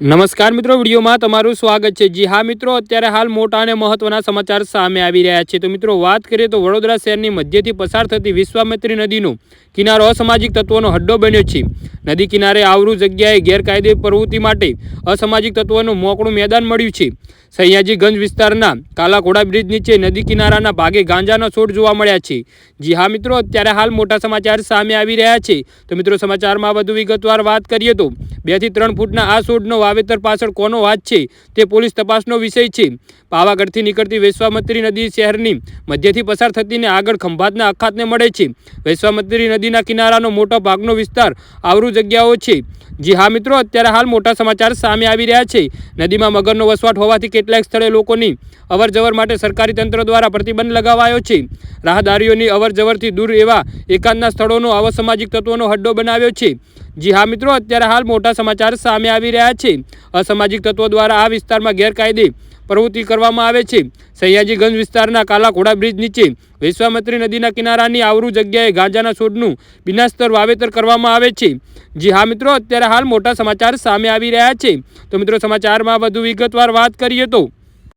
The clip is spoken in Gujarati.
નમસ્કાર મિત્રો, વિડીયોમાં તમારું સ્વાગત છે. જી હા મિત્રો, અત્યારે હાલ મોટા અને મહત્વના સમાચાર સામે આવી રહ્યા છે. તો મિત્રો, વાત કરીએ તો વડોદરા શહેરની મધ્યથી પસાર થતી વિશ્વામિત્રી નદીનો કિનારો અસામાજિક તત્વોનો હડ્ડો બન્યો છે. નદી કિનારે આવરું જગ્યાએ ગેરકાયદે પ્રવૃત્તિ માટે અસામાજિક તત્વોનું મોકળું મેદાન મળ્યું છે. સૈયાજીગંજ વિસ્તારના કાલાઘોડા બ્રિજ નીચે નદી કિનારાના ભાગે ગાંજાના છોડ જોવા મળ્યા છે. જી હા મિત્રો, અત્યારે હાલ મોટા સમાચાર સામે આવી રહ્યા છે. તો મિત્રો, સમાચારમાં વધુ વિગતવાર વાત કરીએ તો બેથી ત્રણ ફૂટના આ છોડનો વાવેતર પાછળ કોનો હાથ છે તે પોલીસ તપાસનો વિષય છે. પાવાગઢથી નીકળતી વૈશ્વામત્રી નદી શહેરની મધ્યથી પસાર થતીને આગળ ખંભાતના અખાતને મળે છે. વૈશ્વામત્રી નદીના કિનારાનો મોટો ભાગનો વિસ્તાર આવરું જગ્યાઓ છે. જી હા મિત્રો, અત્યારે હાલ મોટા સમાચાર સામે આવી રહ્યા છે. નદીમાં મગરનો વસવાટ હોવાથી કેટલાક સ્થળે લોકોની અવરજવર માટે સરકારી તંત્ર દ્વારા પ્રતિબંધ લગાવાયો છે. રાહદારીઓની અવરજવરથી દૂર એવા એકાંતના સ્થળોનો અવસામાજિક તત્વોનો હડ્ડો બનાવ્યો છે. જી હા મિત્રો, અત્યારે હાલ મોટા સમાચાર સામે આવી રહ્યા છે. અસામાજિક તત્વો દ્વારા આ વિસ્તારમાં ગેરકાયદે પ્રવૃત્તિ કરવામાં આવે છે. સયાજીગંજ વિસ્તારના કાલાઘોડા બ્રિજ નીચે વિશ્વામત્રી નદીના કિનારાની આવરું જગ્યાએ ગાંજાના છોડનું બિનાસ્તર વાવેતર કરવામાં આવે છે. જી હા મિત્રો, અત્યારે હાલ મોટા સમાચાર સામે આવી રહ્યા છે. તો મિત્રો, સમાચારમાં વધુ વિગતવાર વાત કરીએ તો